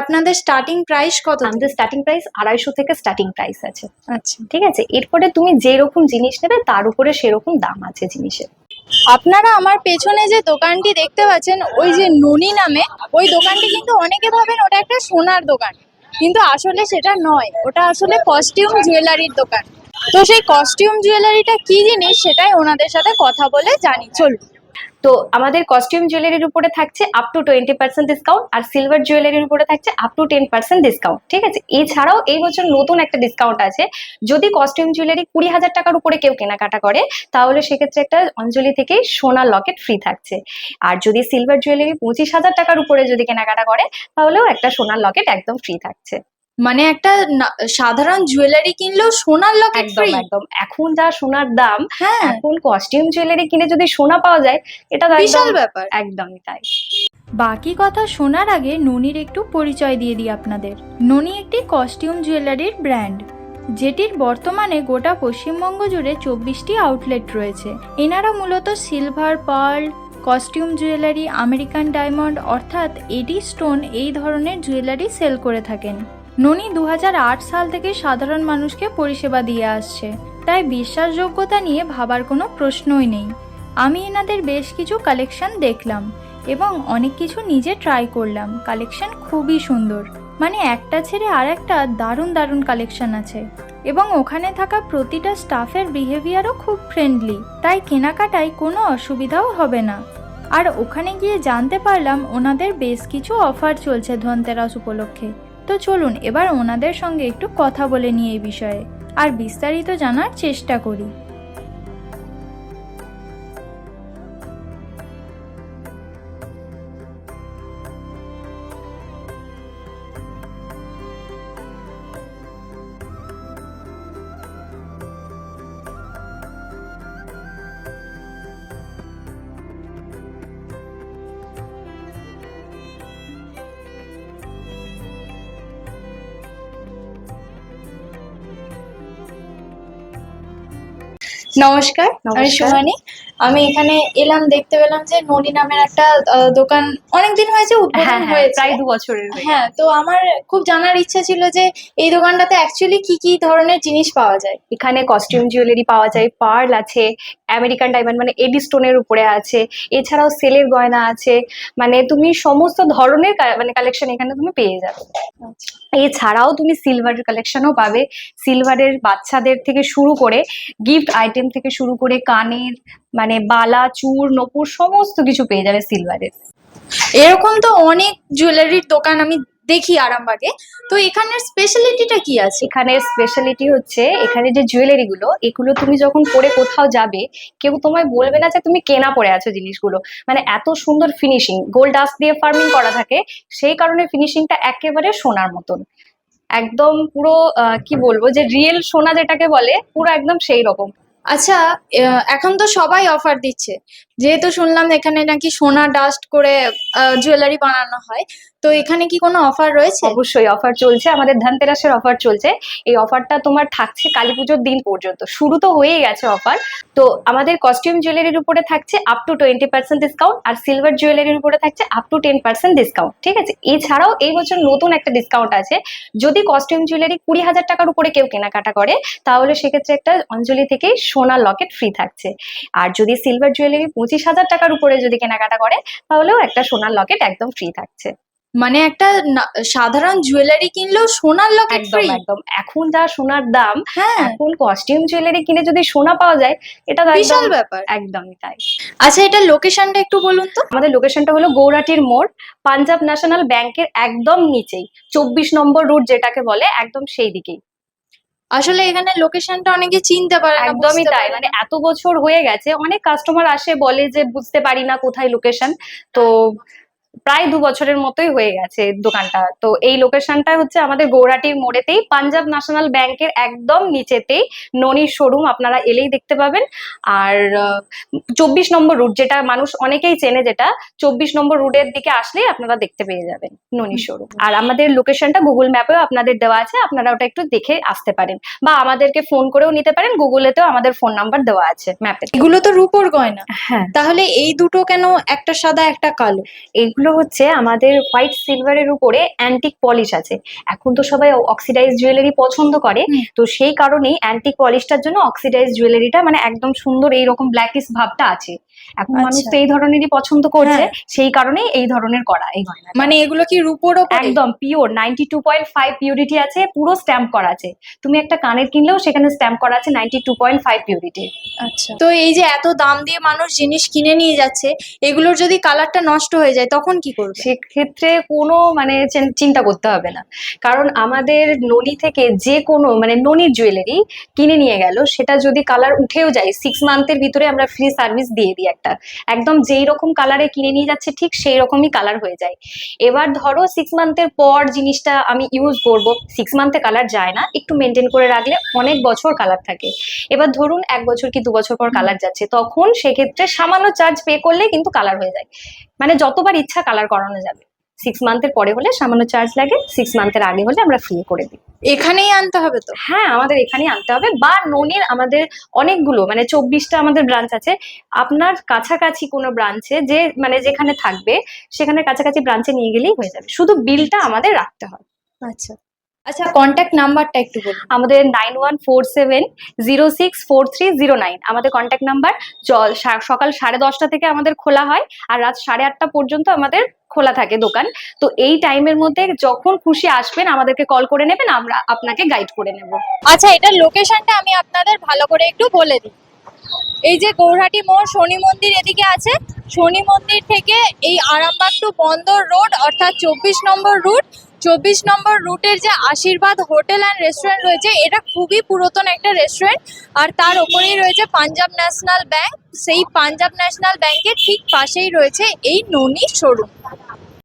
আপনাদের starting price কত আমাদের স্টার্টিং প্রাইস আড়াইশো থেকে স্টার্টিং প্রাইস আছে। আচ্ছা। ঠিক আছে? এরপরে তুমি যেরকম জিনিস নেবে তার উপরে সেরকম দাম আছে জিনিসের। আপনারা আমার পেছনে যে দোকানটি দেখতে পাচ্ছেন ওই যে ননি নামে ওই দোকানটি কিন্তু অনেকে ভাবেন ওটা একটা সোনার দোকান। কিন্তু আসলে সেটা নয়। ওটা আসলে কস্টিউম জুয়েলারির দোকান। তো সেই কস্টিউম জুয়েলারিটা কি জিনিস সেটাই ওনাদের সাথে কথা বলে জানি। চলুন। তো আমাদের কস্টিউম জুয়েলারির উপরে থাকছে up to twenty percent discount R silver জুয়েলারির উপরে থাকছে up to ten percent discount ঠিক আছে? এছাড়াও এই বছর নতুন একটা ডিসকাউন্ট আছে। যদি কস্টিউম জুয়েলারি কুড়ি হাজার টাকার উপরে কেউ কেনাকাটা করে, তাহলে সেক্ষেত্রে একটা অঞ্জলি থেকে সোনার লকেট ফ্রি থাকছে। আর যদি সিলভার জুয়েলারি পঁচিশ হাজার টাকার উপরে যদি কেনাকাটা করে, তাহলেও একটা সোনার লকেট একদম ফ্রি থাকছে। মানে একটা সাধারণ জুয়েলারি কিনলেও সোনার লকেট একদম ফ্রি একদম। এখন যা সোনার দাম হ্যাঁ। এখন কস্টিউম জুয়েলারি কিনে যদি সোনা পাওয়া যায় এটা বিশাল ব্যাপার। একদমই তাই। বাকি কথা শোনার আগে ননির একটু পরিচয় দিয়ে দিই আপনাদের। ননি একটি কস্টিউম জুয়েলারির ব্র্যান্ড যেটির বর্তমানে গোটা পশ্চিমবঙ্গ জুড়ে চব্বিশটি আউটলেট রয়েছে। এনারা মূলত silver pearl costume jewellery American diamond অর্থাৎ এডি স্টোন এই ধরনের জুয়েলারি সেল করে থাকেন। ননি দু হাজার আট সাল থেকে সাধারণ মানুষকে পরিষেবা দিয়ে আসছে। তাই বিশ্বাসযোগ্যতা নিয়ে ভাবার কোনো প্রশ্নই নেই। আমি এনাদের বেশ কিছু কালেকশন দেখলাম এবং অনেক কিছু নিজে ট্রাই করলাম। কালেকশন খুবই সুন্দর। মানে একটা ছেড়ে আর একটা দারুণ দারুণ কালেকশন আছে। এবং ওখানে থাকা প্রতিটা স্টাফের বিহেভিয়ারও খুব ফ্রেন্ডলি তাই কেনাকাটায় কোনো অসুবিধাও হবে না। আর ওখানে গিয়ে জানতে পারলাম ওনাদের বেশ কিছু অফার চলছে ধনতেরাস উপলক্ষে। তো চলুন এবার ওনাদের সঙ্গে একটু কথা বলে নিই এই বিষয়ে। আর বিস্তারিত জানার চেষ্টা করি। নমস্কার আমি। সুমানি আমি এখানে এলাম দেখতে পেলাম যে ননি নামের একটা দোকান অনেকদিন হয়েছে হ্যাঁ উদ্বোধন হ্যাঁ হয়েছে। প্রায় দু বছরের হ্যাঁ তো আমার খুব জানার ইচ্ছা ছিল যে এই দোকানটাতে অ্যাকচুয়ালি কি কি ধরনের জিনিস পাওয়া যায়। এখানে কস্টিউম জুয়েলারি পাওয়া যায় পার্ল আছে আমেরিকান ডায়মন্ড মানে এডি স্টোনের উপরে আছে এছাড়াও সেলের গয়না আছে মানে তুমি সমস্ত ধরনের মানে কালেকশন এখানে তুমি পেয়ে যাবে। এছাড়াও তুমি সিলভারের কালেকশনও পাবে। সিলভারের বাচ্চাদের থেকে শুরু করে গিফট আইটেম থেকে শুরু করে কানের মানে বালা, চুর নপুর সমস্ত কিছু পেয়ে যাবে সিলভারের এরকম তো অনেক জুয়েলারির দোকান আমি দেখি আরামবাগে। তো এখানের স্পেশালিটিটা কি আছে? এখানে স্পেশালিটি হচ্ছে, এখানে যে জুয়েলারি গুলো, এগুলো তুমি যখন পরে কোথাও যাবে, কেউ তোমায় বলবে না যে তুমি কেনা পরে আছো জিনিসগুলো। মানে এত সুন্দর ফিনিশিং গোল্ড ডাস্ট দিয়ে ফার্মিং করা থাকে, সেই কারণে ফিনিশিংটা একেবারে সোনার মতন। একদম পুরো কি বলব, যে রিয়েল সোনা যেটাকে বলে, পুরো একদম সেই রকম। আচ্ছা এখন তো সবাই অফার দিচ্ছে। যেহেতু শুনলাম এখানে নাকি সোনা ডাস্ট করে জুয়েলারি বানানো হয়। তো এখানে কি কোনো অফার রয়েছে? অবশ্যই অফার চলছে। আমাদের ধনতেরাসের অফার চলছে। এই অফারটা তোমার থাকছে কালী পুজোর দিন পর্যন্ত। শুরু তো হয়েই গেছে অফার তো আমাদের কস্টিউম জুয়েলারির উপরে থাকছে up to twenty percent discount R silver জুয়েলারির উপরে থাকছে up to ten percent discount ঠিক আছে? এছাড়াও এই বছর নতুন একটা ডিসকাউন্ট আছে। যদি কস্টিউম জুয়েলারি কুড়ি হাজার টাকার উপরে কেউ কেনাকাটা করে, তাহলে সেক্ষেত্রে একটা অঞ্জলি থেকে সোনার লকেট ফ্রি থাকছে। আর যদি সিলভার জুয়েলারি পঁচিশ হাজার টাকার উপরে যদি কেনাকাটা করে, তাহলেও একটা সোনার লকেট একদম ফ্রি থাকছে। মানে একটা সাধারণ জুয়েলারি কিনলেও সোনার লকেট একদম একদম। এখন যা সোনার দাম হ্যাঁ। এখন কস্টিউম জুয়েলারি কিনে যদি সোনা পাওয়া যায় এটা বিশাল ব্যাপার। একদমই তাই। আচ্ছা এটা লোকেশনটা একটু বলুন তো। আমাদের লোকেশনটা হলো গৌরাটির মোড় পাঞ্জাব ন্যাশনাল ব্যাংকের একদম নিচেই। চব্বিশ নম্বর রুট যেটাকে বলে একদম সেই দিকেই। আসলে এখানে লোকেশনটা অনেকে চিনতে পারে একদমই তাই। মানে এত বছর হয়ে গেছে অনেক কাস্টমার আসে বলে যে বুঝতে পারি না কোথায় লোকেশন তো প্রায় দু বছরের মতোই হয়ে গেছে দোকানটা। তো এই লোকেশনটা হচ্ছে আমাদের গৌরাটির মোড়েতেই। পাঞ্জাব ন্যাশনাল ব্যাংকের একদম নিচেতেই ননির শোরুম আপনারা এলেই দেখতে পাবেন। আর চব্বিশ নম্বর রুট যেটা মানুষ অনেকেই চেনে যেটা চব্বিশ নম্বর রুটের দিকে আসলেই আপনারা দেখতে পেয়ে যাবেন ননির শোরুম আর আমাদের লোকেশনটা গুগল ম্যাপেও আপনাদের দেওয়া আছে আপনারা ওটা একটু দেখে আসতে পারেন। বা আমাদেরকে ফোন করেও নিতে পারেন গুগলেতেও আমাদের ফোন নাম্বার দেওয়া আছে ম্যাপে এগুলো তো রূপোর গয়না। হ্যাঁ। তাহলে এই দুটো কেন একটা সাদা একটা কালো? এইগুলো এগুলো হচ্ছে আমাদের হোয়াইট সিলভারের উপরে অ্যান্টিক পলিশ আছে। এখন তো সবাই অক্সিডাইজ জুয়েলারি পছন্দ করে। তো সেই কারণেই অ্যান্টিক পলিশটার জন্য অক্সিডাইজ জুয়েলারিটা মানে একদম সুন্দর এইরকম ব্ল্যাকিস ভাবটা আছে। এখন মানুষ আচ্ছা। তো এই ধরনেরই পছন্দ করছে হ্যাঁ। সেই কারণে এই ধরনের করা এই গয়না মানে এগুলো কি রূপোর একদম pure ninety two point five purity আছে পুরো স্ট্যাম্প করা আছে। তুমি একটা কানের কিনলেও সেখানে স্ট্যাম্প করা আছে ninety two point five purity আচ্ছা। তো এই যে এত দাম দিয়ে মানুষ জিনিস কিনে নিয়ে যাচ্ছে এগুলোর যদি কালারটা নষ্ট হয়ে যায় তখন কি করবে? সেক্ষেত্রে কোনো মানে চিন্তা করতে হবে না। কারণ আমাদের ননি থেকে যে কোনো মানে ননির জুয়েলারি কিনে নিয়ে গেল সেটা যদি কালার উঠেও যায় সিক্স মান্থের ভিতরে আমরা ফ্রি সার্ভিস দিয়ে দিই। একটা। একদম যেই রকম কালারে কিনে নিয়ে যাচ্ছে ঠিক সেই রকমই কালার হয়ে যায়। এবার ধরো সিক্স মান্থের পর জিনিসটা আমি ইউজ করব সিক্স মান্থে কালার যায় না একটু মেনটেন করে রাখলে অনেক বছর কালার থাকে। এবার ধরুন এক বছর কি দু বছর পর কালার যাচ্ছে তখন সেক্ষেত্রে সামান্য চার্জ পে করলে কিন্তু কালার হয়ে যায়। মানে যতবার ইচ্ছা কালার করানো যাবে। সিক্স মান্থের পরে হলে সামান্য চার্জ লাগে সিক্স মান্থের আগে হলে আমরা ফ্রি করে দিই। এখানেই আনতে হবে তো? হ্যাঁ আমাদের এখানেই আনতে হবে। বা ননির আমাদের অনেকগুলো মানে চব্বিশটা আমাদের ব্রাঞ্চ আছে। আপনার কাছাকাছি কোনো ব্রাঞ্চে যে মানে যেখানে থাকবে সেখানে কাছাকাছি ব্রাঞ্চে নিয়ে গেলেই হয়ে যাবে। শুধু বিলটা আমাদের রাখতে হয়। আচ্ছা। আচ্ছা কন্ট্যাক্ট নাম্বারটা একটু বলুন। আমাদের nine one four seven zero six four three zero nine আমাদের কন্ট্যাক্ট নাম্বার সকাল সাড়ে দশটা থেকে আমাদের খোলা হয় আর রাত সাড়ে আটটা পর্যন্ত আমাদের খোলা থাকে দোকান। তো এই টাইমের মধ্যে যখন খুশি আসবেন আমাদেরকে কল করে নেবেন আমরা আপনাকে গাইড করে নেব। আচ্ছা এটার লোকেশনটা আমি আপনাদের ভালো করে একটু বলে দিই। এই যে গৌরহাটি মোড় শনি মন্দির এদিকে আছে। শনি মন্দির থেকে এই আরামবাগ টু বন্দর রোড অর্থাৎ চব্বিশ নম্বর রুট চব্বিশ নম্বর রুটের যে আশীর্বাদ হোটেল অ্যান্ড রেস্টুরেন্ট রয়েছে, এটা খুবই পুরাতন একটা রেস্টুরেন্ট আর তার ওপরেই রয়েছে পাঞ্জাব ন্যাশনাল ব্যাংক। সেই পাঞ্জাব ন্যাশনাল ব্যাংকের ঠিক পাশেই রয়েছে এই ননি শোরুম।